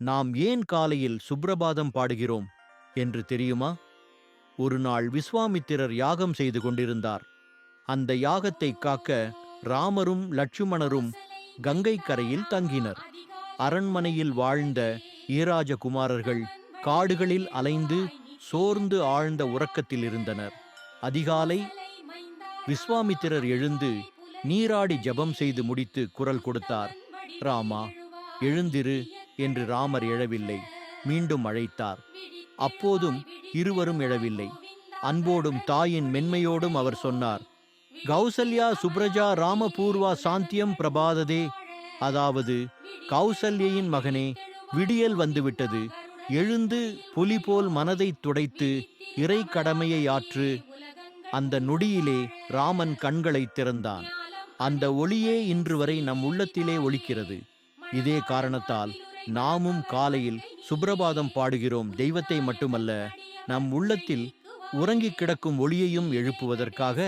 நாம் ஏன் காலையில் சுப்ரபாதம் பாடுகிறோம் என்று தெரியுமா? ஒரு நாள் விஸ்வாமித்திரர் யாகம் செய்து கொண்டிருந்தார். அந்த யாகத்தை காக்க ராமரும் லட்சுமணரும் கங்கை கரையில் தங்கினர். அரண்மனையில் வாழ்ந்த ஈராஜகுமாரர்கள் காடுகளில் அலைந்து சோர்ந்து ஆழ்ந்த உறக்கத்தில் இருந்தனர். அதிகாலை விஸ்வாமித்திரர் எழுந்து நீராடி ஜெபம் செய்து முடித்து குரல் கொடுத்தார். ராமா எழுந்திரு என்று ராமர் எழவில்லை. மீண்டும் அழைத்தார். அப்போதும் இருவரும் எழவில்லை. அன்போடும் தாயின் மென்மையோடும் அவர் சொன்னார் கௌசல்யா சுப்ரஜா ராமபூர்வா சாந்தியம் பிரபாததே. அதாவது கௌசல்யின் மகனே விடியல் வந்துவிட்டது. எழுந்து புலி போல் மனதை துடைத்து இறை கடமையை ஆற்று. அந்த நொடியிலே ராமன் கண்களை திறந்தான். அந்த ஒளியே இன்று வரை நம் உள்ளத்திலே ஒலிக்கிறது. இதே காரணத்தால் நாமும் காலையில் சுப்ரபாதம் பாடுகிறோம் தெய்வத்தை மட்டுமல்ல நம் உள்ளத்தில் உறங்கிக் கிடக்கும் ஒளியையும் எழுப்புவதற்காக